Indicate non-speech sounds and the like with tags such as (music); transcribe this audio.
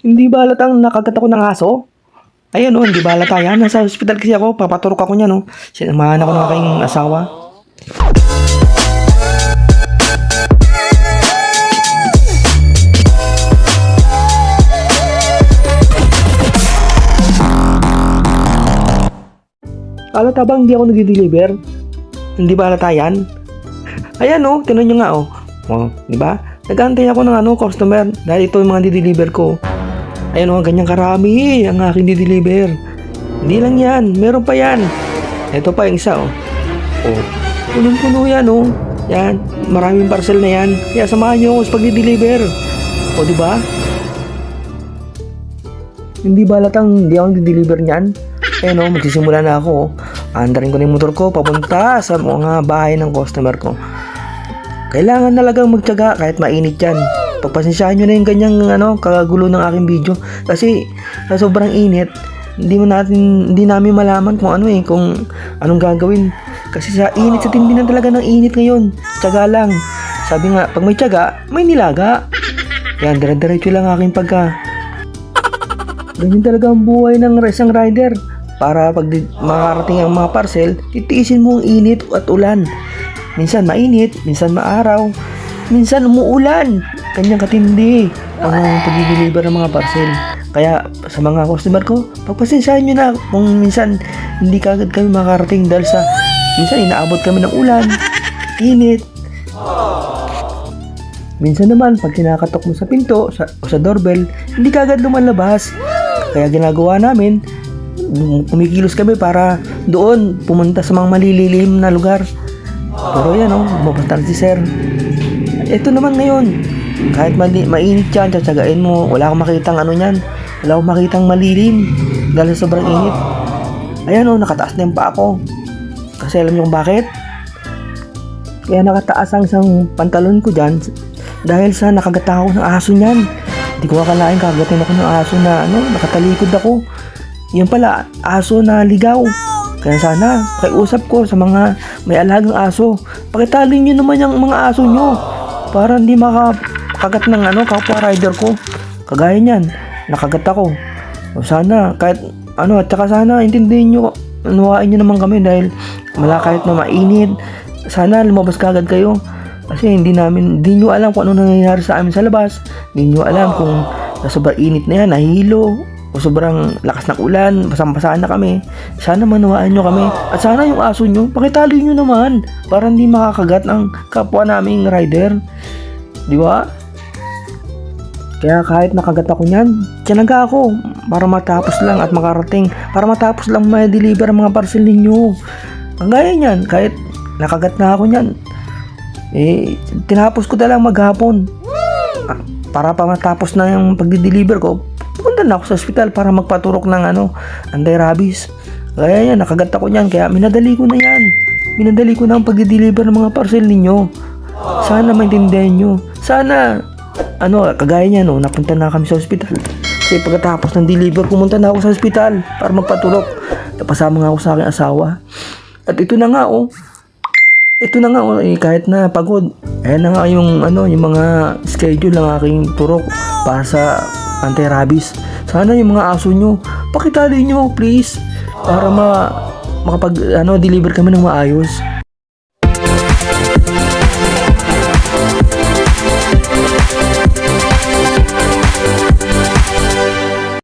Hindi ba halatang nakagat ako ng aso? Ayan o, hindi ba halata yan? Nasa hospital kasi ako, papaturok ako niya no. Sinamahan ako ng aking asawa. Halata bang hindi ako nag-deliver? Hindi ba halata yan? (laughs) Ayan o, tinan nyo nga o. O, di ba? Nag-antay ako ng ano, customer dahil ito yung mga di-deliver ko. Ayan o, ganyan karami ang aking di-deliver. Hindi lang yan, meron pa yan. Ito pa yung isa o. O, punong-puno yan o. Yan, maraming parcel na yan. Kaya samahan nyo ako sa pag-deliver. O, di ba? Hindi ba latang hindi ako nag-deliver niyan? Eh no, magsisimula na ako. Andarin ko na yung motor ko papunta sa mga bahay ng customer ko. Kailangan talagang magtiyaga kahit mainit yan. Pagpasensyahan nyo na yung ganyang ano, kagagulo ng aking video. Kasi sa sobrang init, hindi mo natin, hindi namin malaman kung ano eh, kung anong gagawin. Kasi sa init, sa tindi na talaga ng init ngayon. Tiyaga lang. Sabi nga, pag may tiyaga, may nilaga. Yan, dire-diretso lang aking pagka. Ganyan talaga ang buhay ng isang rider. Para pag makarating ang mga parcel, titiisin mo ang init at ulan. Minsan mainit, minsan maaraw, minsan umuulan. Kanyang katindi ang pag-deliver ng mga parcel. Kaya sa mga customer ko, pagpasensyahan nyo na kung minsan hindi kagad kami makarating dahil sa minsan inaabot kami ng ulan, (laughs) init, Minsan naman, pag kinakatok mo sa pinto sa, o sa doorbell, hindi kagad lumalabas. Kaya ginagawa namin, kumikilos kami para doon pumunta sa mga malililim na lugar. Pero yan oh, bumabas si sir. Ito naman ngayon, kahit mali, mainit yan, tsatsagain mo, wala akong makitang ano yan, wala akong makitang malilim dahil sobrang init. Ayan oh, nakataas na yung paa ko. Kasi alam niyo kung bakit? Kaya nakataas ang isang pantalon ko dyan dahil sa nakagata ako ng aso niyan. Hindi ko akalain kagatin ako ng aso na ano, nakatalikod ako. Yan pala, aso na ligaw. Kaya sana, pakiusap ko sa mga may alagang aso, pakitalin nyo naman yung mga aso nyo para hindi makakagat ng ano, kapwa rider ko. Kagaya niyan, nakagat ako. O sana, kahit ano, at saka sana, intindihin nyo, nuwain nyo naman kami dahil mala kahit na mainit, sana lumabas kagad kayo. Kasi hindi namin, hindi nyo alam kung ano nangyayari sa amin sa labas. Hindi nyo alam kung sobrang init na yan, nahihilo, o sobrang lakas ng ulan, basang-basaan na kami. Sana manuwaan nyo kami. At sana yung aso nyo, pakitali nyo naman. Para hindi makakagat ng kapwa naming rider. Di ba? Kaya kahit nakagat ako niyan, tiyanaga ako para matapos lang at makarating. Para matapos lang may deliver ang mga parcel ninyo. Ang gaya niyan, kahit nakagat na ako niyan, eh, tinapos ko na lang maghapon. Ah, Para pa matapos na yung pagdi-deliver ko, pupunta na ako sa ospital para magpaturok ng ano, anti-rabies. Kaya yan, nakagat ako niyan, kaya minadali ko na yan. Minadali ko na ang pagdi-deliver ng mga parcel ninyo. Sana maintindihan nyo. Sana, ano, kagaya niya, no, napunta na kami sa ospital. Kasi pagkatapos ng deliver, pumunta na ako sa ospital para magpaturok. Napasama nga ako sa aking asawa. At ito na nga, oh, ito na nga, oh, eh, kahit na pagod. Ayan na nga yung, ano, yung mga schedule ng aking turok para sa anti-rabies. Sana yung mga aso nyo, pakitali nyo, please. Para ma, makapag, ano, deliver kami ng maayos.